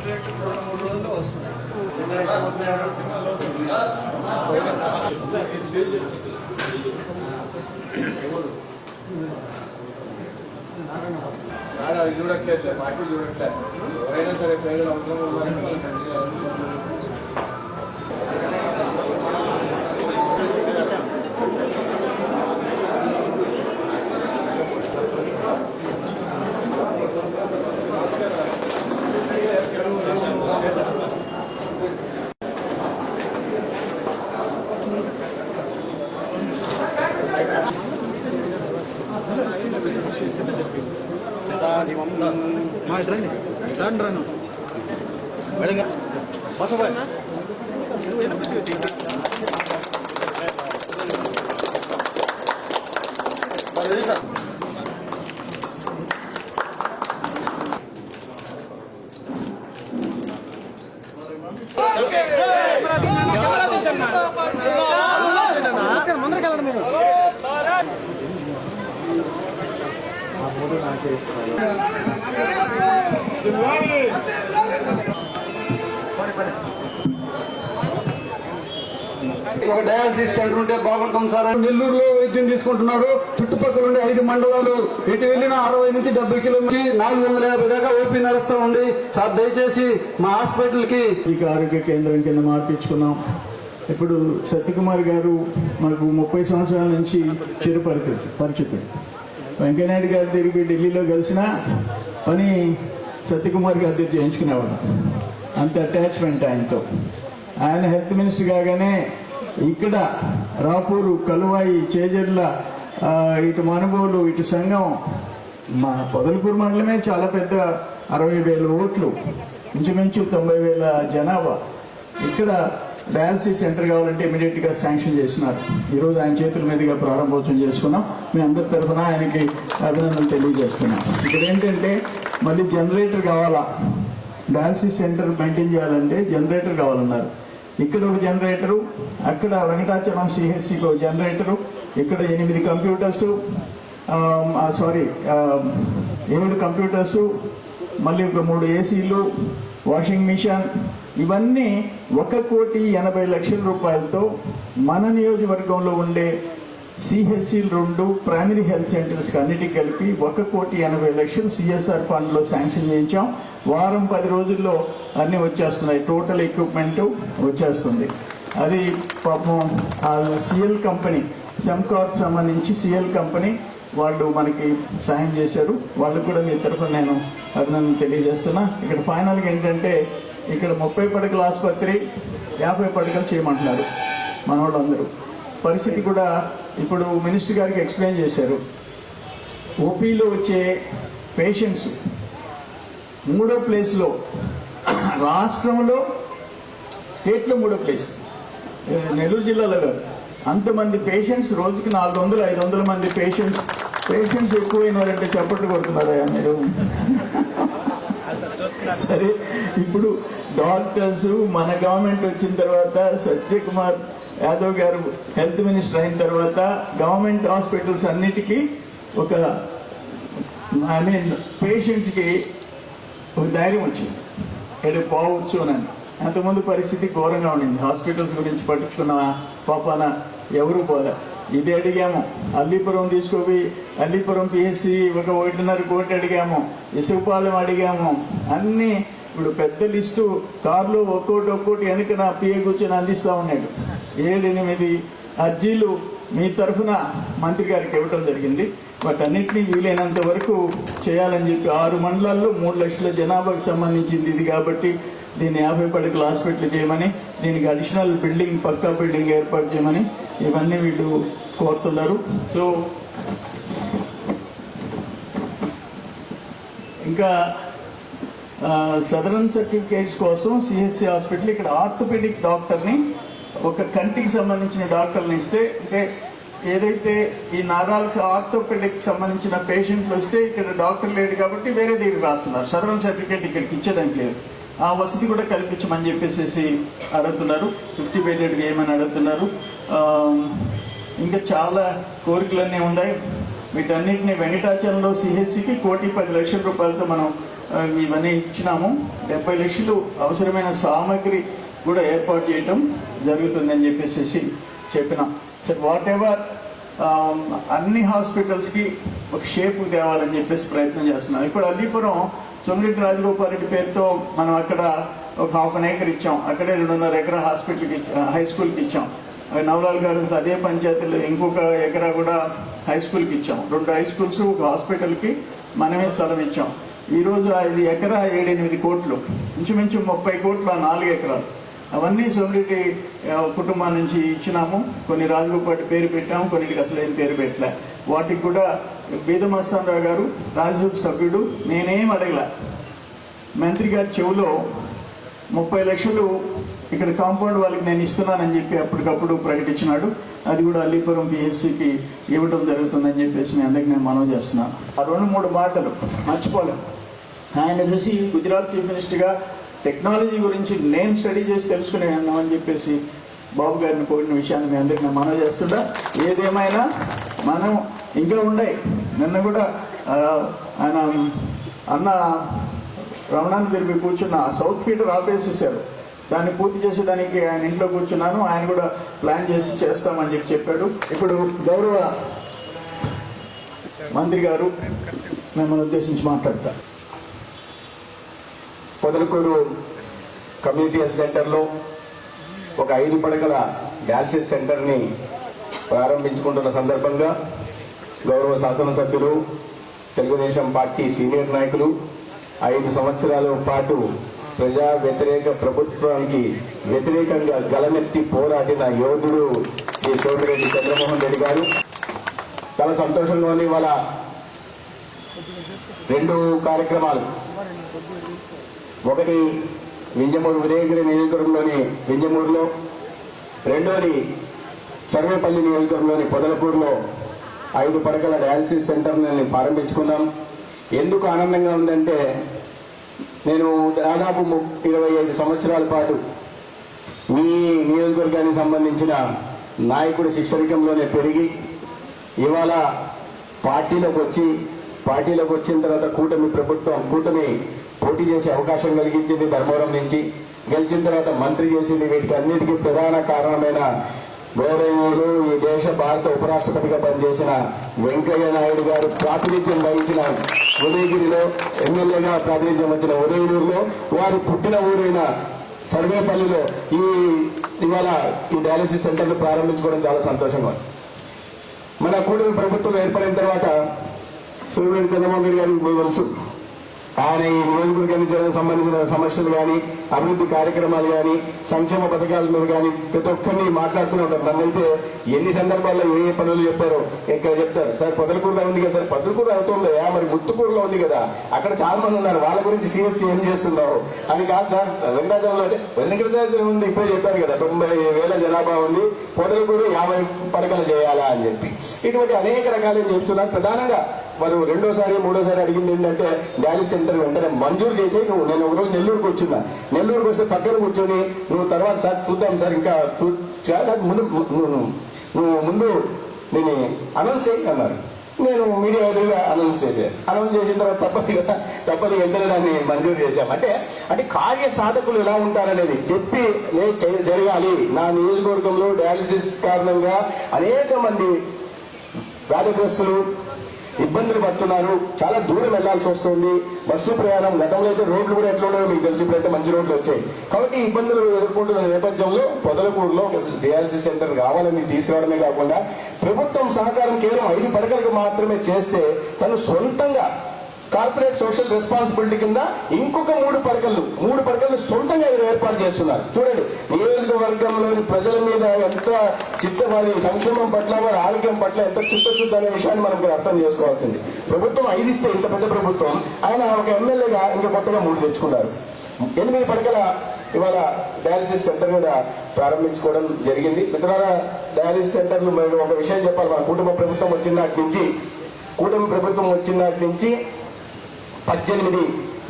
Generator రెండు మూడు రోజుల్లో వస్తున్నాయి సార్ చూడట్లేదు మాకు చూడట్లేదు. ఎవరైనా సరే ప్రజలు అవసరం సార్ రండి ముందరికి ఒక డయాలసిస్ సెంటర్ ఉంటే బాగుంటాం సార్ నెల్లూరులో వైద్యం తీసుకుంటున్నారు. చుట్టుపక్కల ఉండే ఐదు మండలాలు. ఎటు వెళ్ళినా అరవై నుంచి డెబ్బై కిలోమీటర్ నాలుగు వందల యాభై దాకా ఓపీ నడుస్తూ ఉంది. సార్ దయచేసి మా హాస్పిటల్కి ఆరోగ్య కేంద్రం కింద మార్పించుకున్నాం. ఇప్పుడు సత్యకుమార్ గారు మాకు ముప్పై సంవత్సరాల నుంచి చిరపరిచితుడు పరిచితుడు వెంకయ్యనాయుడు గారి తిరిగి ఢిల్లీలో కలిసిన పని సత్యకుమార్ గారి దగ్గర చేయించుకునేవాడు అంత అటాచ్మెంట్ ఆయనతో. ఆయన హెల్త్ మినిస్టర్ కాగానే ఇక్కడ రాపూరు కలువాయి చేజర్ల ఇటు మనుగోలు ఇటు సంఘం మా పొదలపూర్ మండలమే చాలా పెద్ద అరవై వేల ఓట్లు. ఇంచుమించు తొంభై వేల జనాభా. ఇక్కడ డయాలసిస్ సెంటర్ కావాలంటే ఇమీడియట్గా శాంక్షన్ చేసినారు. ఈరోజు ఆయన చేతుల మీదుగా ప్రారంభోత్సవం చేసుకున్నాం. మీ అందరి తరఫున ఆయనకి అభినందనలు తెలియజేస్తున్నాం. ఇక్కడ ఏంటంటే మళ్ళీ జనరేటర్ కావాలా? డయాలసిస్ సెంటర్ మెయింటైన్ చేయాలంటే జనరేటర్ కావాలన్నారు. ఇక్కడ ఒక జనరేటరు అక్కడ వెంకటాచలం సిహెచ్సికి ఒక జనరేటరు ఇక్కడ ఎనిమిది కంప్యూటర్స్ సారీ ఏడు కంప్యూటర్స్ మళ్ళీ ఒక మూడు ఏసీలు వాషింగ్ మిషన్ ఇవన్నీ ఒక కోటి ఎనభై లక్షల రూపాయలతో మన నియోజకవర్గంలో ఉండే సిహెచ్సి రెండు ప్రైమరీ హెల్త్ సెంటర్స్ అన్నిటికీ కలిపి ఒక కోటి ఎనభై లక్షలు సిఎస్ఆర్ ఫండ్లో శాంక్షన్ చేయించాం. వారం పది రోజుల్లో అన్ని వచ్చేస్తున్నాయి. టోటల్ ఎక్విప్మెంట్ వచ్చేస్తుంది. అది పాపం సిఎల్ కంపెనీ సెమ్కార్ప్ సంబంధించి సిఎల్ కంపెనీ వాళ్ళు మనకి సాయం చేశారు. వాళ్ళకు కూడా మీ తరఫున నేను అభినందన తెలియజేస్తున్నా. ఇక్కడ ఫైనల్గా ఏంటంటే ఇక్కడ ముప్పై పడకల ఆసుపత్రి యాభై పడకలు చేయమంటున్నారు మన వాళ్ళందరూ పరిస్థితి కూడా ఇప్పుడు మినిస్టర్ గారికి ఎక్స్ప్లెయిన్ చేశారు. ఓపీలో వచ్చే పేషెంట్స్ మూడో ప్లేస్లో రాష్ట్రంలో స్టేట్లో మూడో ప్లేస్ నెల్లూరు జిల్లాలో కాదు అంతమంది పేషెంట్స్ రోజుకి నాలుగు వందలు ఐదు వందల మంది పేషెంట్స్. పేషెంట్స్ ఎక్కువైన వారంటే చప్పట్లు కొడుతున్నారా మీరు? సరే ఇప్పుడు డాక్టర్స్ మన గవర్నమెంట్ వచ్చిన తర్వాత సత్యకుమార్ యాదవ్ గారు హెల్త్ మినిస్టర్ అయిన తర్వాత గవర్నమెంట్ హాస్పిటల్స్ అన్నిటికీ ఒక ఐ మీన్ పేషెంట్స్కి ఒక ధైర్యం వచ్చింది. ఎక్కడ పోవచ్చు అని అంతకుముందు పరిస్థితి ఘోరంగా ఉండింది. హాస్పిటల్స్ గురించి పట్టించుకున్న పాపాన ఎవరు పోలే. ఇది అడిగాము. అల్లీపురం తీసుకుపోయి అల్లీపురం పిఎస్సి ఒక ఒకటిన్నర కోటి అడిగాము. ఇసుకపాలెం అడిగాము. అన్నీ ఇప్పుడు పెద్ద లిస్టు కార్లు ఒక్కోటి ఒక్కోటి వెనక నా పిఏ కూర్చొని అందిస్తూ ఉన్నాడు. ఏడు ఎనిమిది అర్జీలు మీ తరఫున మంత్రి గారికి ఇవ్వటం జరిగింది. వాటన్నిటినీ వీలైనంత వరకు చేయాలని చెప్పి ఆరు మండలాల్లో మూడు లక్షల జనాభాకు సంబంధించింది ఇది కాబట్టి దీన్ని యాభై పడకలు హాస్పిటల్ చేయమని దీనికి అడిషనల్ బిల్డింగ్ పక్కా బిల్డింగ్ ఏర్పాటు చేయమని ఇవన్నీ వీళ్ళు కోరుతున్నారు. సో ఇంకా సదరన్ సర్టిఫికేట్స్ కోసం సిహెచ్సి హాస్పిటల్ ఇక్కడ ఆర్థోపెడిక్ డాక్టర్ని ఒక కంటికి సంబంధించిన డాక్టర్ని ఇస్తే అంటే ఏదైతే ఈ నరాలకు ఆర్థోపెడిక్ సంబంధించిన పేషెంట్లు వస్తే ఇక్కడ డాక్టర్ లేడు కాబట్టి వేరే దగ్గరికి రాస్తున్నారు. సదరన్ సర్టిఫికేట్ ఇక్కడికి ఇచ్చేదానికి లేదు. ఆ వసతి కూడా కల్పించమని చెప్పేసి అడుగుతున్నారు. ఫిఫ్టీ బెడెడ్గా ఏమని అడుగుతున్నారు. ఇంకా చాలా కోరికలన్నీ ఉన్నాయి. వీటన్నిటిని వెంకటాచలంలో సిహెచ్సికి కోటి పది లక్షల రూపాయలతో మనం ఇవన్నీ ఇచ్చినాము. డెబ్బై లక్షలు అవసరమైన సామాగ్రి కూడా ఏర్పాటు చేయటం జరుగుతుందని చెప్పేసి చెప్పినాం. సార్ వాట్ ఎవర్ అన్ని హాస్పిటల్స్కి ఒక షేప్ తేవాలని చెప్పేసి ప్రయత్నం చేస్తున్నాం. ఇప్పుడు అల్లీపురం సోమిరెడ్డి రాజగోపాల్రెడ్డి పేరుతో మనం అక్కడ ఒక హాఫ్ అన్ ఏకర్ ఇచ్చాం. అక్కడే రెండున్నర ఎకరా హాస్పిటల్కి హై స్కూల్కి ఇచ్చాం. నవలాల్ గార్డెన్స్ అదే పంచాయతీలో ఇంకొక ఎకరా కూడా హై స్కూల్కి ఇచ్చాం. రెండు హై స్కూల్స్ ఒక హాస్పిటల్కి మనమే స్థలం ఇచ్చాం. ఈరోజు ఐదు ఎకరా ఏడెనిమిది కోట్లు. ఇంచుమించు ముప్పై కోట్ల నాలుగు ఎకరాలు. అవన్నీ సోమిరెడ్డి కుటుంబం నుంచి ఇచ్చినాము. కొన్ని రాజగోపాటి పేరు పెట్టాము కొన్నిటికి అసలు ఏం పేరు పెట్టలే. వాటికి కూడా బీదమస్తానరావు గారు రాజ్యసభ సభ్యుడు నేనేం అడగల. మంత్రి గారి చెవిలో ముప్పై లక్షలు ఇక్కడ కాంపౌండ్ వాళ్ళకి నేను ఇస్తున్నానని చెప్పి అప్పటికప్పుడు ప్రకటించినాడు. అది కూడా అల్లీపురం పిహెచ్సికి ఇవ్వడం జరుగుతుందని చెప్పేసి మీ అందరికి నేను మనవి చేస్తున్నాను. ఆ రెండు మూడు మాటలు మర్చిపోలేము ఆయన చూసి గుజరాత్ చీఫ్ మినిస్టర్గా టెక్నాలజీ గురించి నేను స్టడీ చేసి తెలుసుకునే అని చెప్పేసి బాబు గారిని కోరిన విషయాన్ని మీ అందరికి నేను మనవి చేస్తుంటా. ఏదేమైనా మనం ఇంకా ఉన్నాయి నిన్న కూడా ఆయన అన్న రమణాన్ని తెలిపి కూర్చున్న సౌత్ ఫీటర్ ఆపేసేసారు దాన్ని పూర్తి చేసేదానికి ఆయన ఇంట్లో కూర్చున్నాను. ఆయన కూడా ప్లాన్ చేసి చేస్తామని చెప్పి చెప్పాడు. ఇప్పుడు గౌరవ మంత్రి గారు మిమ్మల్ని ఉద్దేశించి మాట్లాడతారు. పొదలకూరు కమ్యూనిటీ హెల్త్ సెంటర్లో ఒక ఐదు పడకల డయాలసిస్ సెంటర్ని ప్రారంభించుకుంటున్న సందర్భంగా గౌరవ శాసనసభ్యులు తెలుగుదేశం పార్టీ సీనియర్ నాయకులు ఐదు సంవత్సరాల పాటు ప్రజా వ్యతిరేక ప్రభుత్వానికి వ్యతిరేకంగా గలమెత్తి పోరాడిన యోధుడు శ్రీ సోమిరెడ్డి చంద్రమోహన్ రెడ్డి గారు. చాలా సంతోషంగా ఉంది వాళ్ళ రెండు కార్యక్రమాలు. ఒకటి వింజమూరు ఉదయగిరి నియోజకవర్గంలోని వింజమూరులో రెండోది సర్వేపల్లి నియోజకవర్గంలోని పొదలకూరులో ఐదు పడకల డయాలసిస్ సెంటర్ని ప్రారంభించుకున్నాం. ఎందుకు ఆనందంగా ఉందంటే నేను దాదాపు ఇరవై ఐదు సంవత్సరాల పాటు మీ నియోజకవర్గానికి సంబంధించిన నాయకుడి శిక్షరికంలోనే పెరిగి ఇవాళ పార్టీలోకి వచ్చి పార్టీలోకి వచ్చిన తర్వాత కూటమి ప్రభుత్వం కూటమి పోటీ చేసే అవకాశం కలిగించింది ధర్మవరం నుంచి. గెలిచిన తర్వాత మంత్రి చేసింది వీటికి అన్నిటికీ ప్రధాన కారణమైన గౌరవనీయులు ఈ దేశ భారత ఉపరాష్ట్రపతిగా పనిచేసిన వెంకయ్య నాయుడు గారు ప్రాతినిధ్యం వహించిన ఉదయగిరిలో ఎమ్మెల్యేగా ప్రాతినిధ్యం వచ్చిన ఉదయగిరిలో వారు పుట్టిన ఊరైన సర్వేపల్లిలో ఈ ఇవాళ ఈ డయాలసిస్ సెంటర్ను ప్రారంభించుకోవడం చాలా సంతోషంగా మన కూటమి ప్రభుత్వం ఏర్పడిన తర్వాత సూర్యుడు చంద్రబాబు నాయుడు గారికి తెలుసు. ఆయన ఈ నియోజకవర్గానికి సంబంధించిన సమస్యలు కానీ అభివృద్ధి కార్యక్రమాలు కానీ సంక్షేమ పథకాల మీద కానీ ప్రతి ఒక్కరిని మాట్లాడుతూనే ఉంటారు. నన్ను అయితే ఎన్ని సందర్భాల్లో ఏ ఏ పనులు చెప్పారో ఇక్కడ చెప్తారు. సార్ పొదలకూరులో ఉంది కదా సార్? పొదలకూరు అవుతుంది? మరి ముత్తుకూరులో ఉంది కదా. అక్కడ చాలా మంది ఉన్నారు. వాళ్ళ గురించి సిఎస్సి ఏం చేస్తున్నారు? అని కాదు సార్. వెంకటాచలంలో అంటే వెంకటాచలం ఉంది ఇప్పుడే చెప్పారు కదా తొంభై వేల జనాభా ఉంది. పొదలకూరు యాభై పడకలు చేయాలా అని చెప్పి. ఇటువంటి అనేక రకాలు చెప్తున్నారు ప్రధానంగా వారు రెండోసారి మూడోసారి అడిగింది ఏంటంటే డయాలిసిస్ సెంటర్ వెంటనే మంజూరు చేసి నువ్వు నేను ఒక రోజు నెల్లూరుకు వచ్చిందా నెల్లూరుకి వస్తే పక్కన కూర్చొని నువ్వు తర్వాత సార్ చూద్దాం సార్ ఇంకా చూ చాలా ముందు నువ్వు నువ్వు ముందు నేను అనౌన్స్ చేయి అన్నారు. నేను మీడియా ఎదురుగా అనౌన్స్ చేశాను అనౌన్స్ చేసిన తర్వాత తప్పదు కదా తప్పదు వెంటనే దాన్ని మంజూరు చేశాం. అంటే అంటే కార్య సాధకులు ఎలా ఉంటారనేది చెప్పి నేను జరగాలి. నా నియోజకవర్గంలో డయాలసిస్ కారణంగా అనేక మంది వ్యాధిగ్రస్తులు ఇబ్బందులు పడుతున్నారు. చాలా దూరం వెళ్ళాల్సి వస్తుంది. బస్సు ప్రయాణం గతంలో అయితే రోడ్లు కూడా ఎట్లా ఉన్నాయో మీకు తెలిసి. ఇప్పుడైతే మంచి రోడ్లు వచ్చాయి. కాబట్టి ఇబ్బందులు ఎదుర్కొంటున్న నేపథ్యంలో పొదలకూరులో ఒక సెంటర్ కావాలని తీసుకురావడమే కాకుండా ప్రభుత్వం సహకారం కేవలం ఐదు పడకలకు మాత్రమే చేస్తే తను సొంతంగా కార్పొరేట్ సోషల్ రెస్పాన్సిబిలిటీ కింద ఇంకొక మూడు పడకలు మూడు పడకలు సొంతంగా ఏర్పాటు చేస్తున్నారు. చూడండి నియోజకవర్గంలోని ప్రజల మీద ఎంత చిత్త వారి సంక్షేమం పట్ల వారి ఆరోగ్యం పట్ల ఎంత చిత్తశుద్ధి అనే విషయాన్ని మనం ఇక్కడ అర్థం చేసుకోవాల్సింది. ప్రభుత్వం ఐదు ఇస్తే ఇంత పెద్ద ప్రభుత్వం ఆయన ఒక ఎమ్మెల్యేగా ఇంకా కొత్తగా మూడు తెచ్చుకున్నారు. ఎనిమిది పడకల ఇవాళ డయాలసిస్ సెంటర్ కూడా ప్రారంభించుకోవడం జరిగింది. మిత్రులారా డయాలసిస్ సెంటర్లు మరి ఒక విషయం చెప్పాలి మన కుటుంబ ప్రభుత్వం వచ్చిన నాటి నుంచి కూటమి ప్రభుత్వం వచ్చిన నాటి నుంచి పద్దెనిమిది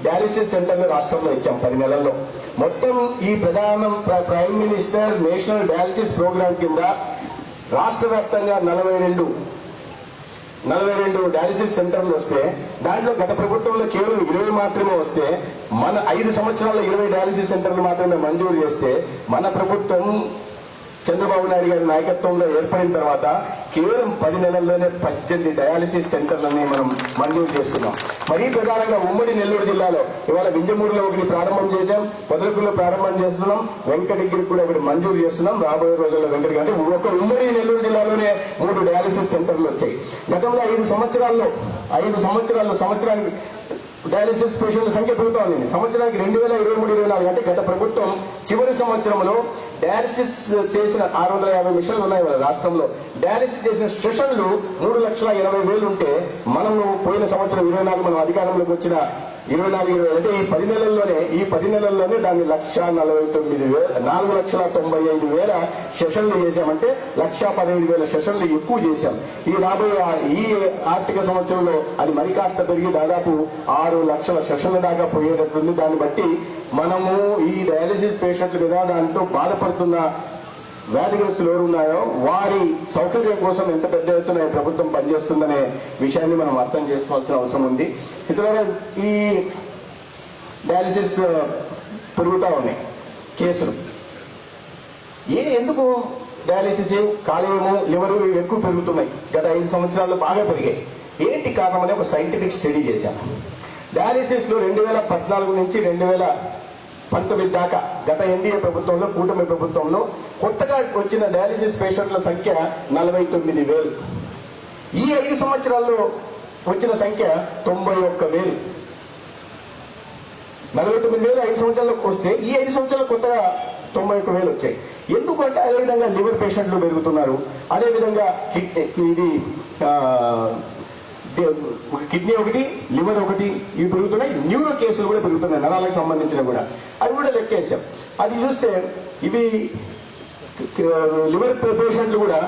డయాలిసిస్ సెంటర్లు రాష్ట్రంలో ఇచ్చాం పది నెలల్లో. మొత్తం ఈ ప్రధాన prime minister national dialysis programme కింద రాష్ట్ర వ్యాప్తంగా నలభై రెండు నలభై రెండు డయాలసిస్ సెంటర్లు వస్తే దాంట్లో గత ప్రభుత్వంలో కేవలం ఇరవై మాత్రమే వస్తే మన ఐదు సంవత్సరాల్లో ఇరవై డయాలసిస్ సెంటర్లు మాత్రమే మంజూరు చేస్తే మన ప్రభుత్వం చంద్రబాబు నాయుడు గారి నాయకత్వంలో ఏర్పడిన తర్వాత కేవలం పది నెలల్లోనే పద్దెనిమిది డయాలసిస్ సెంటర్లని మనం మంజూరు చేసుకున్నాం. మరీ ప్రధానంగా ఉమ్మడి నెల్లూరు జిల్లాలో ఇవాళ వింజమూరులో ఒకటి ప్రారంభం చేశాం పొదలకులో ప్రారంభం చేస్తున్నాం వెంకటగిరి కూడా ఒకటి మంజూరు చేస్తున్నాం. రాబోయే రోజుల్లో వెంకటగిరి అంటే ఒక ఉమ్మడి నెల్లూరు జిల్లాలోనే మూడు డయాలసిస్ సెంటర్లు వచ్చాయి. గతంలో ఐదు సంవత్సరాల్లో ఐదు సంవత్సరాల్లో సంవత్సరానికి డయాలసిస్ పేషెంట్ల సంఖ్య పెరుగుతోంది. సంవత్సరానికి రెండు వేల ఇరవై మూడు ఇరవై నాలుగు అంటే గత ప్రభుత్వం చివరి సంవత్సరంలో డయాలసిస్ చేసిన ఆరు వందల యాభై మిషన్లు ఉన్నాయి మన రాష్ట్రంలో. డయాలసిస్ చేసిన స్టేషన్లు మూడు లక్షల ఇరవై వేలు ఉంటే మనము పోయిన సంవత్సరం ఇరవై నాలుగు మనం అధికారంలోకి వచ్చిన ఇరవై నాలుగు ఇరవై అంటే ఈ పది నెలల్లోనే ఈ పది నెలల్లోనే దాన్ని లక్ష నలభై తొమ్మిది వేల నాలుగు లక్షల తొంభై ఐదు వేల సెషన్లు చేశామంటే లక్ష పదహైదు వేల సెషన్లు ఎక్కువ చేశాం. ఈ రాబోయే ఈ ఆర్థిక సంవత్సరంలో అది మరి కాస్త పెరిగి దాదాపు ఆరు లక్షల సెషన్ల దాకా పోయేటట్టుంది. దాన్ని బట్టి మనము ఈ డయాలసిస్ పేషెంట్ల విధానంతో బాధపడుతున్న వ్యాధిగ్రస్తులు ఎవరు ఉన్నాయో వారి సౌకర్యం కోసం ఎంత పెద్ద ఎత్తున ప్రభుత్వం పనిచేస్తుందనే విషయాన్ని మనం అర్థం చేసుకోవాల్సిన అవసరం ఉంది. ఇతర ఈ డయాలసిస్ పెరుగుతూ ఉన్నాయి కేసులు. ఏ ఎందుకు డయాలసిస్ కాలేయము లివరు ఇవి ఎక్కువ పెరుగుతున్నాయి? గత ఐదు సంవత్సరాలు బాగా పెరిగాయి. ఏంటి కారణం అనే ఒక సైంటిఫిక్ స్టడీ చేశాను. డయాలిసిస్లో రెండు వేల పద్నాలుగు నుంచి రెండు వేల పంతొమ్మిది దాకా గత ఎన్డీఏ ప్రభుత్వంలో కూటమి ప్రభుత్వంలో కొత్తగా వచ్చిన డయాలసిస్ పేషెంట్ల సంఖ్య నలభై తొమ్మిది వేలు. ఈ ఐదు సంవత్సరాల్లో వచ్చిన సంఖ్య తొంభై ఒక్క వేలు. నలభై తొమ్మిది వేలు ఐదు సంవత్సరాలకు వస్తే ఈ ఐదు సంవత్సరాలు కొత్తగా తొంభై ఒక్క వేలు వచ్చాయి. ఎందుకంటే అదేవిధంగా లివర్ పేషెంట్లు పెరుగుతున్నారు. అదేవిధంగా కిడ్నీ ఇది కిడ్నీ ఒకటి లివర్ ఒకటి ఇవి పెరుగుతున్నాయి. న్యూరో కేసులు కూడా పెరుగుతున్నాయి నరాలకు సంబంధించిన కూడా. అది కూడా లెక్కేసాం అది చూస్తే ఇవి లివర్ పేషెంట్లు కూడా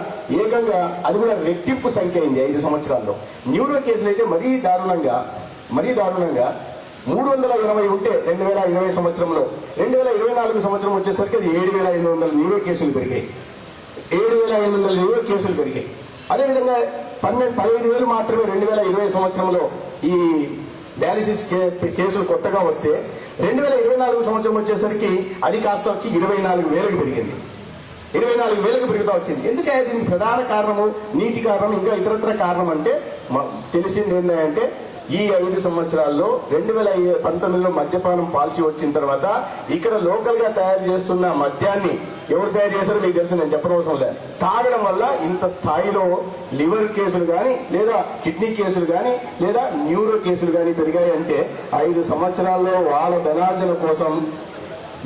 ఏకంగా అది కూడా రెట్టింపు సంఖ్య అయింది ఐదు సంవత్సరాల్లో. న్యూరో కేసులు అయితే మరీ దారుణంగా మరీ దారుణంగా మూడు వందల ఇరవై ఉంటే రెండు వేల ఇరవై సంవత్సరంలో రెండు వేల ఇరవై నాలుగు సంవత్సరం వచ్చేసరికి అది ఏడు వేల ఐదు వందల న్యూరో కేసులు పెరిగాయి. ఏడు వేల ఐదు వందల న్యూరో కేసులు పెరిగాయి. అదేవిధంగా పన్నెండు పదిహేను వేలు మాత్రమే రెండు వేల ఇరవై సంవత్సరంలో ఈ డయాలిసిస్ కే- కేసులు కొత్తగా వస్తే రెండు వేల ఇరవై నాలుగు సంవత్సరం వచ్చేసరికి అది కాస్త వచ్చి ఇరవై నాలుగు వేలకు పెరిగింది. ఇరవై నాలుగు వేలకు పెరుగుతా వచ్చింది. ఎందుకంటే దీనికి ప్రధాన కారణము నీటి కారణం ఇంకా ఇతరత్ర కారణం అంటే మ- తెలిసింది ఏంటంటే ఈ ఐదు సంవత్సరాల్లో రెండు వేల పంతొమ్మిదిలో మద్యపానం పాలసీ వచ్చిన తర్వాత ఇక్కడ లోకల్గా తయారు చేస్తున్న మద్యాన్ని ఎవరు తయారు చేశారో మీకు తెలుసు నేను చెప్పనవసరం లేదు. తాగడం వల్ల ఇంత స్థాయిలో లివర్ కేసులు కానీ లేదా కిడ్నీ కేసులు కానీ లేదా న్యూరో కేసులు కానీ పెరిగాయి అంటే ఐదు సంవత్సరాల్లో వాళ్ళ ధనార్జన కోసం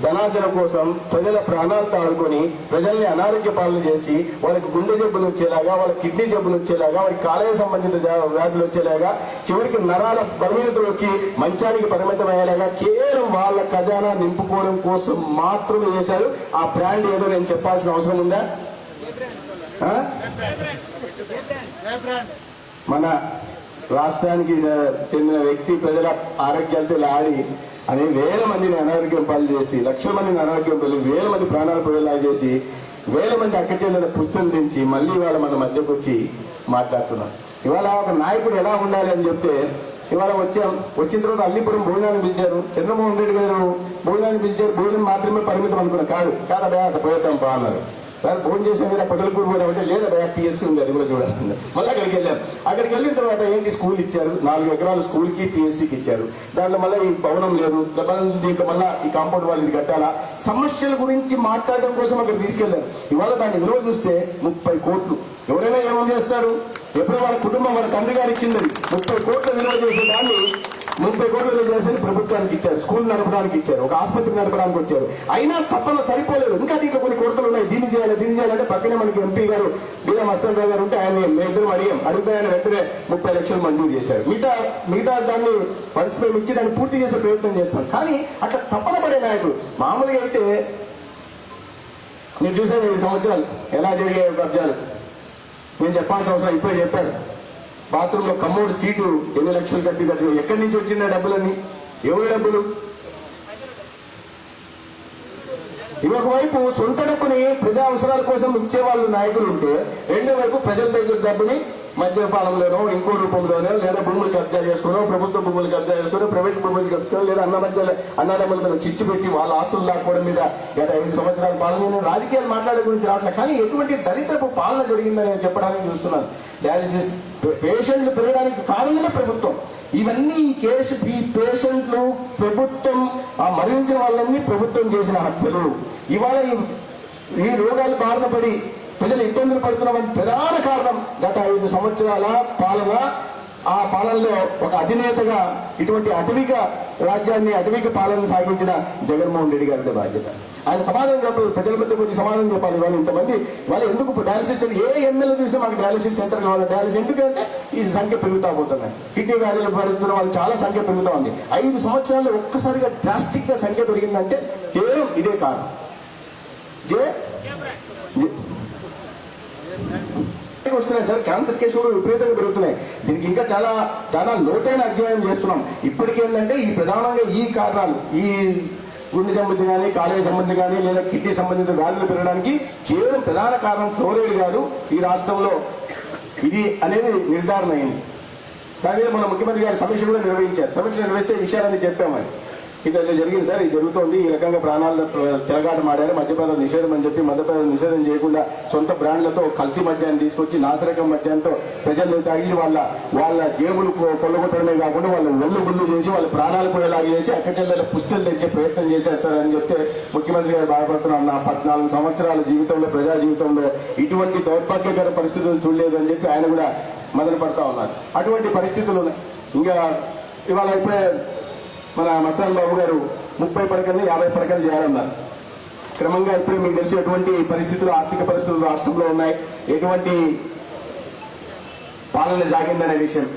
ధనార్జన కోసం ప్రజల ప్రాణాలతో ఆడుకొని ప్రజల్ని అనారోగ్య పాలన చేసి వాళ్ళకి గుండె జబ్బులు వచ్చేలాగా వాళ్ళ కిడ్నీ జబ్బులు వచ్చేలాగా వాళ్ళకి కాలేయ సంబంధిత వ్యాధులు వచ్చేలాగా చివరికి నరాల బలహీనతలు వచ్చి మంచానికి పరిమితం అయ్యేలాగా కేవలం వాళ్ళ ఖజానా నింపుకోవడం కోసం మాత్రమే చేశారు. ఆ బ్రాండ్ ఏదో నేను చెప్పాల్సిన అవసరం ఉందా? మన రాష్ట్రానికి చెందిన వ్యక్తి ప్రజల ఆరోగ్యాలతో లాడి ఆడి అని వేల మందిని అనారోగ్యం పాలు చేసి లక్షల మందిని అనారోగ్యం పాలు వేల మంది ప్రాణాలు పోయేలా చేసి వేల మంది అక్క చెల్లెల పుస్తకం దించి మళ్ళీ ఇవాళ మన మధ్యకు వచ్చి మాట్లాడుతున్నాం ఇవాళ ఒక నాయకుడు ఎలా ఉండాలి అని చెప్తే ఇవాళ వచ్చాం వచ్చిన తర్వాత అల్లిపురం భోజనాన్ని పిలిచారు. చంద్రమోహన్ రెడ్డి గారు భోజనాన్ని పిలిచారు. భోజనం మాత్రమే పరిమితం అనుకున్నారు. కాదు కాదు అక్కడ పోయేద్దాం బాగున్నారు సార్ ఫోన్ చేసాం కదా పొదలకూరు పోదాం అంటే లేదా భయ పిఎస్సీ ఉంది అది కూడా చూడాలి. మళ్ళీ అక్కడికి వెళ్ళాం. అక్కడికి వెళ్ళిన తర్వాత ఏంటి స్కూల్ ఇచ్చారు? నాలుగు ఎకరాలు స్కూల్కి ఇచ్చారు. దాంట్లో మళ్ళీ ఈ భవనం లేదు. దీంట్లో మళ్ళీ ఈ కాంపౌండ్ వాళ్ళు ఇది కట్టాలా? సమస్యల గురించి మాట్లాడడం కోసం అక్కడ తీసుకెళ్ళారు ఇవాళ దాని విలువ చూస్తే ముప్పై కోట్లు. ఎవరైనా ఏమని చేస్తారు? ఎప్పుడో వాళ్ళ కుటుంబం వాళ్ళ తండ్రి గారు ఇచ్చింది ముప్పై కోట్ల విలువ చేసే దాన్ని ముప్పై కోట్ల విలువ చేసి ప్రభుత్వానికి ఇచ్చారు స్కూల్ నడపడానికి ఇచ్చారు ఒక ఆసుపత్రి నడపడానికి వచ్చారు. అయినా తప్పన సరిపోలేదు. ఇంకా దీంట్లో కొన్ని కొరతలు ఉన్నాయి. దీన్ని చేయాలి దీన్ని చేయాలంటే పక్కనే మనకి ఎంపీ గారు బిఎం అస్సన్ గారు ఉంటే ఆయన మేము ఇద్దరం అడిగాం. అడిగితే ఆయన వెంటనే ముప్పై లక్షలు మంజూరు చేశారు. మిగతా మిగతా దాన్ని పరిశ్రమ ఇచ్చి దాన్ని పూర్తి చేసే ప్రయత్నం చేస్తాం కానీ అట్లా తప్పన పడే నాయకుడు. మామూలుగా అయితే మీరు చూసారు ఐదు సంవత్సరాలు ఎలా జరిగే కబ్జాలు? నేను చెప్పాల్సిన అవసరం ఇప్పుడే చెప్పాను. బాత్రూంలో కమ్మోడు సీటు ఎన్ని లక్షలు కట్టి కట్టి ఎక్కడి నుంచి వచ్చిందా డబ్బులన్నీ? ఎవరి డబ్బులు? ఇంకొక వైపు సొంత డబ్బుని ప్రజా అవసరాల కోసం ఇచ్చే వాళ్ళు నాయకులు ఉంటే రెండో వైపు ప్రజల దగ్గర డబ్బుని మద్యపాలంలోనో ఇంకో రూపంలోనో లేదా భూములు కబ్జా చేసుకోనో ప్రభుత్వ భూములు కబ్జా చేసుకోనో ప్రైవేట్ భూములు కబ్జా లేదా అన్న మధ్య అన్నదమ్ములతో చిచ్చు పెట్టి వాళ్ళ ఆస్తులు లాక్కోవడం మీద గత ఐదు సంవత్సరాల పాలన నేను రాజకీయాలు మాట్లాడే గురించి రావట్లేదు కానీ ఎటువంటి దరిద్రపు పాలన జరిగిందని నేను చెప్పడానికి చూస్తున్నాను. డయాలసిస్ పేషెంట్లు పెరగడానికి కారణమే ప్రభుత్వం. ఇవన్నీ కేసు ఈ పేషెంట్లు ప్రభుత్వం ఆ మరణించిన వాళ్ళని ప్రభుత్వం చేసిన హత్యలు. ఇవాళ ఈ- రోగాలు బాధపడి ప్రజలు ఇబ్బందులు పడుతున్నామని ప్రధాన కారణం గత ఐదు సంవత్సరాల పాలన. ఆ పాలనలో ఒక అధినేతగా ఇటువంటి అటవిక రాజ్యాన్ని అటవిక పాలన సాగించిన జగన్మోహన్ రెడ్డి గారి బాధ్యత. ఆయన సమాధానం చెప్పాలి. ప్రజల మధ్య కొంచెం సమాధానం చెప్పాలి. వాళ్ళు ఇంతమంది వాళ్ళు ఎందుకు డయాలసిస్ ఏ ఎమ్మెల్యే చూసినా మాకు డయాలసిస్ సెంటర్ కావాలి. డయాలసిస్ ఎందుకంటే ఈ సంఖ్య పెరుగుతా పోతున్నాయి. కిడ్నీ వ్యాధులు పెరుగుతున్న వాళ్ళు చాలా సంఖ్య పెరుగుతా ఉంది. ఐదు సంవత్సరాలు ఒక్కసారిగా డ్రాస్టిక్గా సంఖ్య పెరిగిందంటే కేవలం ఇదే కారణం. జే? వస్తున్నాయి సార్. క్యాన్సర్ కేసులు కూడా విపరీతంగా పెరుగుతున్నాయి. దీనికి ఇంకా చాలా చాలా లోతైన అధ్యయనం చేస్తున్నాం. ఇప్పటికేందంటే ఈ ప్రధానంగా ఈ కారణాలు ఈ గుండె సంబంధి కానీ కాలేయ సంబంధి కానీ లేదా కిడ్నీ సంబంధిత వ్యాధులు పెరగడానికి కేవలం ప్రధాన కారణం ఫ్లోరైడ్ గారు ఈ రాష్ట్రంలో. ఇది అనేది నిర్ధారణ అయింది. దాని మీద మన ముఖ్యమంత్రి గారు సమీక్ష కూడా నిర్వహించారు. సమీక్ష నిర్వహిస్తే విషయాలని చెప్పామని ఇట్లా జరిగింది సార్? ఇది జరుగుతోంది. ఈ రకంగా ప్రాణాల చెలగాట మాడారు మద్యపానం నిషేధం అని చెప్పి మద్యపానం నిషేధం చేయకుండా సొంత బ్రాండ్లతో కల్తీ మద్యాన్ని తీసుకొచ్చి నాసరకం మద్యంతో ప్రజలు తాగి వాళ్ళ వాళ్ళ జేబులు కొల్లగొట్టడమే కాకుండా వాళ్ళ ఒళ్ళు గుళ్ళు చేసి వాళ్ళ ప్రాణాలు కూడా చేసి అక్కచెల్లెల పుస్తలు తెచ్చే ప్రయత్నం చేశారు సార్ అని చెప్తే ముఖ్యమంత్రి గారు బాధపడుతున్నారు. నా పద్నాలుగు సంవత్సరాల జీవితంలో ప్రజా జీవితంలో ఇటువంటి దౌర్భాగ్యకర పరిస్థితులు చూడలేదు అని చెప్పి ఆయన కూడా మొదలు పడతా ఉన్నారు. అటువంటి పరిస్థితులు ఉన్నాయి. ఇంకా ఇవాళ ఇప్పుడే మన మసాన్ బాబు గారు ముప్పై పడకల్ని యాభై పడకలు చేయాలన్నారు. క్రమంగా ఇప్పుడు మీకు తెలిసి ఎటువంటి పరిస్థితులు ఆర్థిక పరిస్థితులు రాష్ట్రంలో ఉన్నాయి? ఎటువంటి పాలన సాగిందనే విషయం.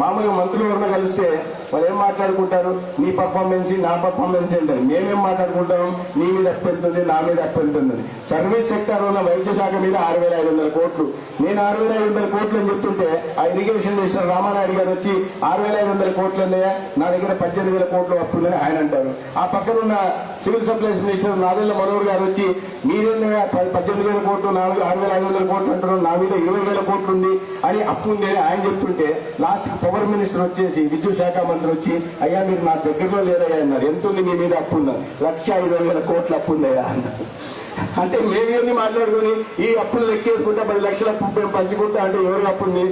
మామూలుగా మంత్రులు ఎవరైనా కలిస్తే వాళ్ళు ఏం మాట్లాడుకుంటారు? నీ పర్ఫార్మెన్స్ నా పర్ఫార్మెన్స్ ఏంటని. మేమేం మాట్లాడుకుంటాం? నీ మీద అప్పెళ్తుంది నా మీద అప్పెళ్తుంది సర్వీస్ సెక్టర్ ఉన్న వైద్య శాఖ మీద ఆరు వేల ఐదు వందల కోట్లు. నేను ఆరు వేల ఐదు వందల కోట్లు అని చెప్తుంటే ఆ ఇరిగేషన్ మినిస్టర్ రామానాయుడు గారు వచ్చి ఆరు వేల ఐదు వందల కోట్లు ఉన్నాయా నా దగ్గర పద్దెనిమిది వేల కోట్లు అప్పు ఆయన అంటారు. ఆ పక్కన ఉన్న civil supplies minister Nadendla Manohar గారు వచ్చి మీరేందా పద్దెనిమిది వేల కోట్లు నాలుగు ఆరు వేల ఐదు వందల కోట్లు అంటున్నారు నా మీద ఇరవై వేల కోట్లు ఉంది అని అప్పు ఉంది అని ఆయన చెప్తుంటే లాస్ట్ పవర్ మినిస్టర్ వచ్చేసి విద్యుత్ శాఖ మంత్రి వచ్చి అయ్యా మీరు నా దగ్గరలో లేరయ్యా అన్నారు. ఎంత ఉంది మీ మీద అప్పు? ఉందని లక్ష ఇరవై వేల కోట్లు అప్పు ఉందయ్యా అన్నారు. అంటే మేమేమి మాట్లాడుకొని ఈ అప్పులు లెక్కేసుకుంటే పది లక్షల అప్పు మేము పంచుకుంటా అంటే ఎవరి అప్పు ఉంది?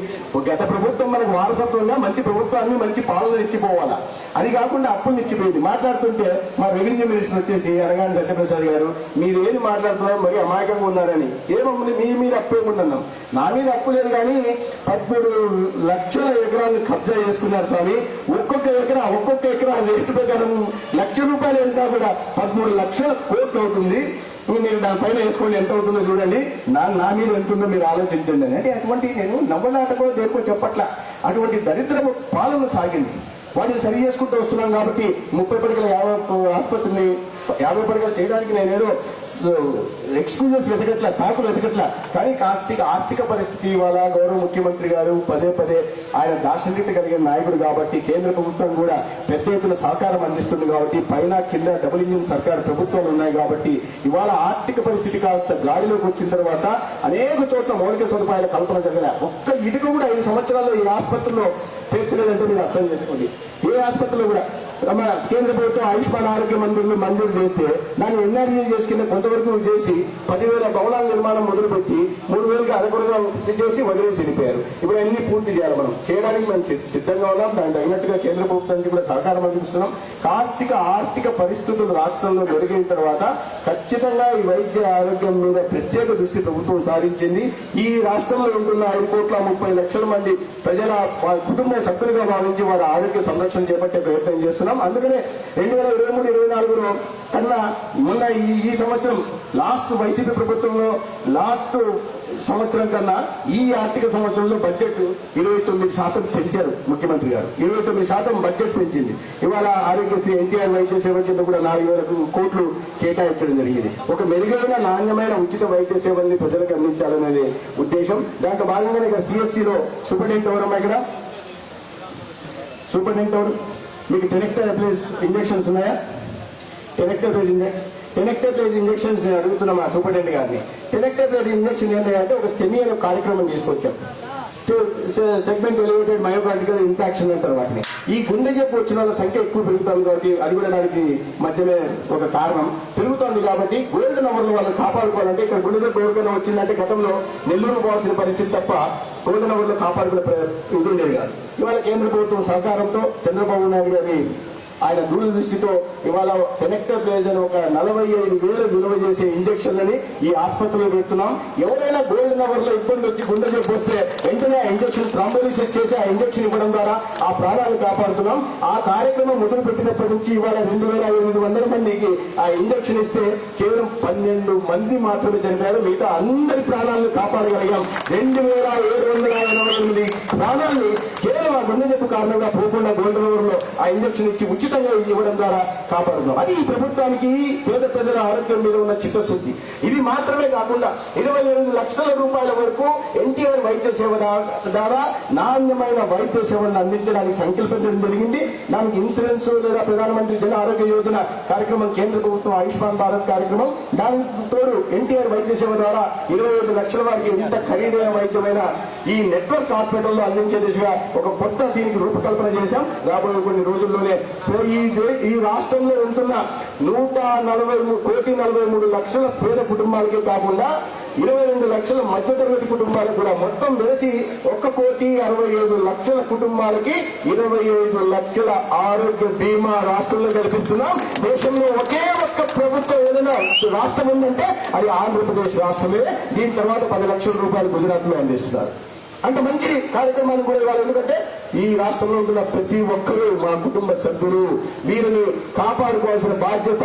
గత ప్రభుత్వం మనకు వారసత్వంగా మంచి ప్రభుత్వాన్ని మంచి పాలన ఇచ్చిపోవాలా? అది కాకుండా అప్పులు ఇచ్చిపోయింది. మాట్లాడుతుంటే మా రెవెన్యూ మినిస్టర్ వచ్చేసి అనగాని సత్యప్రసాద్ గారు. మీరు ఏది మాట్లాడుతున్నారు మరి అమాయకంగా ఉన్నారని. ఏమమ్మని మీ మీద అప్పు ఏముందన్నాం? నా మీద అప్పు లేదు కానీ పదమూడు లక్షల ఎకరాలు కబ్జా చేసుకున్నారు స్వామి. ఒక్కొక్క ఎకరా ఒక్కొక్క ఎకరా రేటు ప్రకారం లక్ష రూపాయలు వెళ్తా కూడా పదమూడు లక్షల కోట్లు అవుతుంది. నేను మీరు దానిపైన వేసుకోండి ఎంత అవుతుందో చూడండి. నా నా మీద ఎంత ఉందో మీరు ఆలోచించండి అంటే అటువంటి నేను నవ్వనాట కూడా దేనికో చెప్పట్ల. అటువంటి దరిద్రపు పాలన సాగింది. వాటిని సరి చేసుకుంటూ వస్తున్నాం కాబట్టి ముప్పై పడికల యాభై ఆసుపత్రిని యాభై పడగలు చేయడానికి నేనేదో ఎక్స్క్యూజెస్ వెతకట్లా సాకులు వెతకట్లా. కానీ కాస్త ఆర్థిక పరిస్థితి ఇవాళ గౌరవ ముఖ్యమంత్రి గారు పదే పదే ఆయన దార్శనికత కలిగిన నాయకుడు కాబట్టి కేంద్ర ప్రభుత్వం కూడా పెద్ద ఎత్తున సహకారం అందిస్తుంది కాబట్టి పైన కింద డబుల్ ఇంజిన్ సర్కార్ ప్రభుత్వాలు ఉన్నాయి కాబట్టి ఇవాళ ఆర్థిక పరిస్థితి కాస్త గాడిలోకి వచ్చిన తర్వాత అనేక చోట్ల మౌలిక సదుపాయాల కల్పన జరగలే. ఒక్క ఇటుక కూడా ఐదు సంవత్సరాల్లో ఈ ఆసుపత్రిలో తీర్చలేదంటే మీరు అర్థం చేసుకోండి. ఏ ఆసుపత్రిలో కూడా మన కేంద్ర ప్రభుత్వం ఆయుష్మాన్ ఆరోగ్య మందిర్లు మంజూరు చేస్తే దాన్ని ఎన్ఆర్జీ చేసుకున్న కొంతవరకు చేసి పదివేల భవనాల నిర్మాణం మొదలుపెట్టి మూడు వేలకి అరకొరగా చేసి వదిలేసి వెళ్ళిపోయారు. ఇప్పుడు అన్ని పూర్తి చేయాలి మనం. చేయడానికి మనం సిద్ధంగా ఉన్నాం. దానికి తగినట్టుగా కేంద్ర ప్రభుత్వానికి కూడా సహకారం అందిస్తున్నాం. కాస్తిక ఆర్థిక పరిస్థితులు రాష్ట్రంలో మెరుగైన తర్వాత ఖచ్చితంగా ఈ వైద్య ఆరోగ్యం మీద ప్రత్యేక దృష్టి ప్రభుత్వం సాధించింది ఈ రాష్ట్రంలో ఉంటున్న ఐదు కోట్ల ముప్పై లక్షల మంది ప్రజల వారి కుటుంబ సభ్యులుగా భావించి వారి ఆరోగ్య సంరక్షణ చేపట్టే ప్రయత్నం చేస్తున్నారు చేస్తున్నాం అందుకనే రెండు వేల ఇరవై మూడు ఇరవై నాలుగులో కన్నా మొన్న ఈ ఈ సంవత్సరం లాస్ట్ వైసీపీ ప్రభుత్వంలో లాస్ట్ సంవత్సరం కన్నా ఈ ఆర్థిక సంవత్సరంలో బడ్జెట్ ఇరవై తొమ్మిది శాతం పెంచారు ముఖ్యమంత్రి గారు. ఇరవై తొమ్మిది శాతం బడ్జెట్ పెంచింది. ఇవాళ ఆరోగ్యశ్రీ ఎన్టీఆర్ వైద్య సేవ కింద కూడా నాలుగు వేల కోట్లు కేటాయించడం జరిగింది. ఒక మెరుగైన నాణ్యమైన ఉచిత వైద్య సేవల్ని ప్రజలకు అందించాలనేది ఉద్దేశం. దాంట్లో భాగంగానే ఇక్కడ సిఎస్సిలో సూపరింటెండెంట్ ఎవరమ్మా ఇక్కడ? సూపరింటెండెంట్ ఎవరు? మీకు టెనెక్టర్ ప్లేస్ ఇంజెక్షన్స్ ఉన్నాయా? Tenecteplase injection tenecteplase injections నేను అడుగుతున్నా మా సూపరింటెండెంట్ గారిని. టెనెక్టర్ ప్లేస్ ఇంజెక్షన్ ఏంటంటే ఒక స్టెమీ అనే కార్యక్రమం తీసుకొచ్చాం. సెగ్మెంట్ ఎలివేటెడ్ మయోకార్డికల్ ఇంపాక్షన్ అంటారు వాటిని. ఈ గుండె జబ్బు వచ్చిన వాళ్ళ సంఖ్య ఎక్కువ పెరుగుతుంది కాబట్టి అది కూడా దానికి మధ్యమే ఒక కారణం. పెరుగుతోంది కాబట్టి గోల్డ్ నెంబర్లు వాళ్ళు కాపాడుకోవాలంటే ఇక్కడ గుండె జబ్బు ఎవరికైనా వచ్చిందంటే గతంలో నెల్లూరు పోవాల్సిన పరిస్థితి తప్ప గోల్డ్ నెంబర్లు కాపాడుకునే ఇది ఉండేది కాదు. ఇవాళ కేంద్ర ప్రభుత్వం సహకారంతో చంద్రబాబు నాయుడు గారి ఆయన దూరదృష్టితో ఇవాళ కనెక్టర్ ప్లేజ్ అని ఒక నలభై ఐదు వేలు విలువ చేసే ఇంజక్షన్లని ఈ ఆసుపత్రిలో పెడుతున్నాం. ఎవరైనా గోల్డెన్ అవర్లో ఇబ్బంది వచ్చి గుండె జబ్బు వస్తే వెంటనే ఆ ఇంజక్షన్ థ్రాంబోలిసిస్ చేసి ఆ ఇంజక్షన్ ఇవ్వడం ద్వారా ఆ ప్రాణాలు కాపాడుతున్నాం. ఆ కార్యక్రమం మొదలు పెట్టినప్పటి నుంచి ఇవాళ రెండు వేల ఎనిమిది వందల మందికి ఆ ఇంజక్షన్ ఇస్తే కేవలం పన్నెండు మంది మాత్రమే చనిపోయారు. మిగతా అందరి ప్రాణాలను కాపాడగలిగాం. రెండు వేల ఏడు వందల ఎనభై ఎనిమిది ప్రాణాలని కేవలం ఆ గుండె జబ్బు కారణంగా పోకుండా గోల్డెన్ అవర్లో ఆ ఇంజక్షన్ ఇచ్చి ఉచితంగా ఇవ్వడం ద్వారా కాపాడుతున్నాం. అది ఈ ప్రభుత్వానికి పేద ప్రజల ఆరోగ్యం మీద ఉన్న చిత్తశుద్ధి. ఇది మాత్రమే కాకుండా ఇరవై ఎనిమిది లక్షల రూపాయల వరకు ఎన్టీఆర్ వైద్య సేవ ద్వారా నాణ్యమైన వైద్య సేవలను అందించడానికి సంకల్పించడం జరిగింది. దానికి ఇన్సూరెన్స్ లేదా ప్రధానమంత్రి జన ఆరోగ్య యోజన కార్యక్రమం కేంద్ర ప్రభుత్వం ఆయుష్మాన్ భారత్ కార్యక్రమం. దానికి తోడు ఎన్టీఆర్ వైద్య సేవ ద్వారా ఇరవై ఐదు లక్షల వారికి ఎంత ఖరీదైన వైద్యమైన ఈ నెట్వర్క్ హాస్పిటల్లో అందించే దిశగా ఒక కొత్త దీనికి రూపకల్పన చేశాం. రాబోయే కొన్ని రోజుల్లోనే ఈ ఈ రాష్ట్రంలో ఉంటున్న నూట నలభై కోటి నలభై మూడు లక్షల పేద కుటుంబాలకే కాకుండా ఇరవై రెండు లక్షల మధ్యతరగతి కుటుంబాలకు కూడా మొత్తం వేసి ఒక్క కోటి అరవై ఐదు లక్షల కుటుంబాలకి ఇరవై ఐదు లక్షల ఆరోగ్య బీమా రాష్ట్రంలో కల్పిస్తున్నాం. దేశంలో ఒకే ఒక్క ప్రభుత్వం ఏదైనా రాష్ట్రం ఉందంటే అది ఆంధ్రప్రదేశ్ రాష్ట్రమే. దీని తర్వాత పది లక్షల రూపాయలు గుజరాత్లో అందిస్తున్నారు. అంటే మంచి కార్యక్రమాన్ని కూడా ఇవ్వాలి. ఎందుకంటే ఈ రాష్ట్రంలో ఉంటున్న ప్రతి ఒక్కరూ మా కుటుంబ సభ్యులు వీరిని కాపాడుకోవాల్సిన బాధ్యత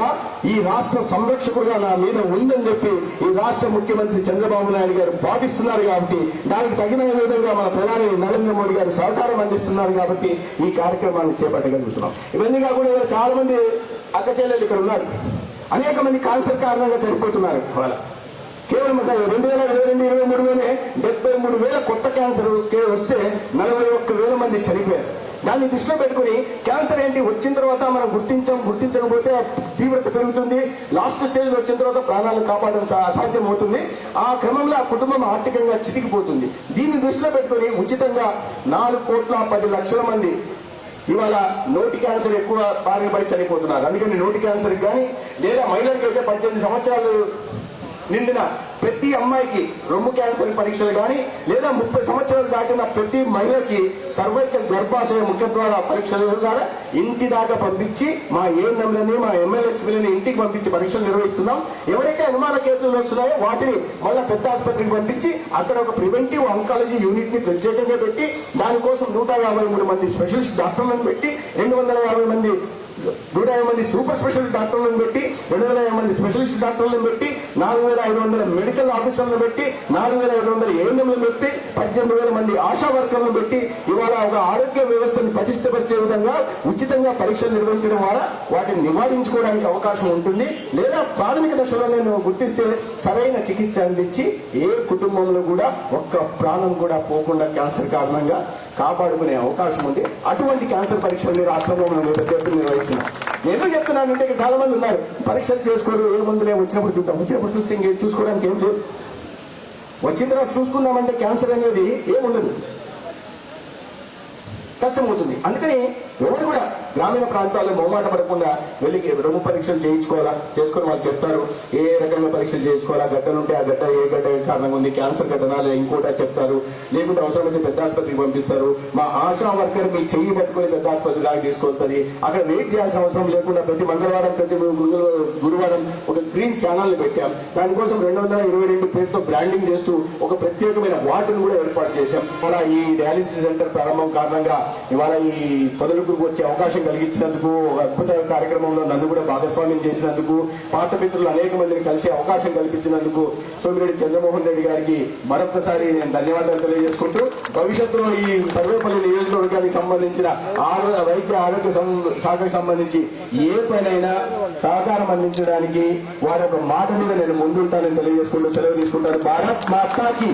ఈ రాష్ట్ర సంరక్షకుడుగా నా మీద ఉందని చెప్పి ఈ రాష్ట్ర ముఖ్యమంత్రి చంద్రబాబు నాయుడు గారు భావిస్తున్నారు కాబట్టి దానికి తగిన విధంగా మన ప్రధాని నరేంద్ర మోడీ గారు సహకారం అందిస్తున్నారు కాబట్టి ఈ కార్యక్రమాన్ని చేపట్టగలుగుతున్నాం. ఇవన్నీ కాకుండా ఇవాళ చాలా మంది అక్క చెల్లెలు ఇక్కడ ఉన్నారు. అనేక మంది కాన్సర్ కారణంగా చనిపోతున్నారు. వాళ్ళ కేవలం ఒక రెండు వేల ఇరవై రెండు ఇరవై మూడు డెబ్బై మూడు వేల కొత్త క్యాన్సర్ వస్తే నలభై ఒక్క వేల మంది చనిపోయారు. దాన్ని దృష్టిలో పెట్టుకుని క్యాన్సర్ ఏంటి? వచ్చిన తర్వాత మనం గుర్తించం గుర్తించకపోతే తీవ్రత పెరుగుతుంది. లాస్ట్ స్టేజ్ వచ్చిన తర్వాత ప్రాణాలను కాపాడడం అసాధ్యం అవుతుంది ఆ క్రమంలో ఆ కుటుంబం ఆర్థికంగా చితికిపోతుంది. దీన్ని దృష్టిలో పెట్టుకుని ఉచితంగా నాలుగు కోట్ల పది లక్షల మంది ఇవాళ నోటి క్యాన్సర్ ఎక్కువ బారిన పడి చనిపోతున్నారు. అందుకని నోటి క్యాన్సర్ కానీ లేదా మహిళలకు అయితే పద్దెనిమిది సంవత్సరాలు నిండిన ప్రతి అమ్మాయికి రొమ్ము క్యాన్సర్ పరీక్షలు కానీ లేదా ముప్పై సంవత్సరాలు దాటిన ప్రతి మహిళకి సర్వైకల్ గర్భాశయ ముఖ్య ద్వారా పరీక్షలు ద్వారా ఇంటి దాకా పంపించి మా ఏఎన్ఎంలని మా ఎమ్మెల్యేలని ఇంటికి పంపించి పరీక్షలు నిర్వహిస్తున్నాం. ఎవరైతే అనుమాన కేసులు వస్తున్నాయో వాటిని మళ్ళీ పెద్ద ఆసుపత్రికి పంపించి అక్కడ ఒక ప్రివెంటివ్ అంకాలజీ యూనిట్ని ప్రత్యేకంగా పెట్టి దానికోసం నూట యాభై మూడు మంది స్పెషలిస్ట్ డాక్టర్లను పెట్టి రెండు వందల యాభై మంది నూట యాభై మంది సూపర్ స్పెషలిస్ట్ డాక్టర్లను పెట్టి రెండు వేల యాభై మంది స్పెషలిస్ట్ డాక్టర్లను పెట్టి నాలుగు వేల ఐదు వందల మెడికల్ ఆఫీసర్లను పెట్టి నాలుగు వేల ఐదు వందల ఏఎన్ఎంలను పెట్టి పద్దెనిమిది వేల మంది ఆశా వర్కర్లను పెట్టి ఇవాళ ఒక ఆరోగ్య వ్యవస్థను పటిష్టపరిచే విధంగా ఉచితంగా పరీక్షలు నిర్వహించడం ద్వారా వాటిని నివారించుకోవడానికి అవకాశం ఉంటుంది. లేదా ప్రాథమిక దశలో నేను గుర్తిస్తే సరైన చికిత్స అందించి ఏ కుటుంబంలో కూడా ఒక్క ప్రాణం కూడా పోకుండా క్యాన్సర్ కారణంగా కాపాడుకునే అవకాశం ఉంది. అటువంటి క్యాన్సర్ పరీక్షల్ని రాష్ట్రంలో మనం పెద్ద నిర్వహిస్తున్నాం ఎందుకు చెప్తున్నానంటే ఇక చాలా మంది ఉన్నారు. పరీక్షలు చేసుకోరు ఏ మందులే వచ్చినప్పుడు చూద్దాం. వచ్చినప్పుడు చూస్తే ఇంకేం చూసుకోవడానికి ఏం లేదు. వచ్చిన తర్వాత చూసుకున్నామంటే క్యాన్సర్ అనేది ఏముండదు. కష్టమవుతుంది అందుకని ఎవరు కూడా గ్రామీణ ప్రాంతాల్లో మొహమాట పడకుండా వెళ్ళి రొమ్ము పరీక్షలు చేయించుకోవాలా? చేసుకొని వాళ్ళు చెప్తారు. ఏ రకమైన పరీక్షలు చేయించుకోవాలా? గడ్డలు ఉంటే ఆ గడ్డ ఏ గడ్డ ఏ కారణంగా ఉంది? క్యాన్సర్ గడ్డనా లేదా ఇంకోటా చెప్తారు. లేకుంటే అవసరమైతే పెద్ద ఆసుపత్రికి పంపిస్తారు. మా ఆశా వర్కర్ మీ చెయ్యి పట్టుకొని పెద్ద ఆసుపత్రి దాకా తీసుకొస్తుంది. అక్కడ వెయిట్ చేయాల్సిన అవసరం లేకుండా ప్రతి మంగళవారం ప్రతి గురువారం ఒక గ్రీన్ ఛానల్ పెట్టాం. దానికోసం రెండు వందల ఇరవై రెండు పేరుతో బ్రాండింగ్ చేస్తూ ఒక ప్రత్యేకమైన వార్డును కూడా ఏర్పాటు చేశాం. ఇవాళ ఈ డయాలిసిస్ సెంటర్ ప్రారంభం కారణంగా ఇవాళ ఈ నలుగురికి వచ్చే అవకాశం కలిగించినందుకు అద్భుత కార్యక్రమంలో నన్ను కూడా భాగస్వామ్యం చేసినందుకు పాత మిత్రులు అనేక మందిని కలిసే అవకాశం కల్పించినందుకు సోమిరెడ్డి చంద్రమోహన్ రెడ్డి గారికి మరొకసారి నేను ధన్యవాదాలు తెలియజేసుకుంటూ భవిష్యత్తులో ఈ సర్వేపల్లి నియోజకవర్గానికి సంబంధించిన వైద్య ఆరోగ్య శాఖకు సంబంధించి ఏ పనైనా సహకారం అందించడానికి వారి యొక్క మాట మీద నేను ముందుంటానని తెలియజేసుకుంటూ సెలవు తీసుకుంటాను. భారత్ మాతాకి.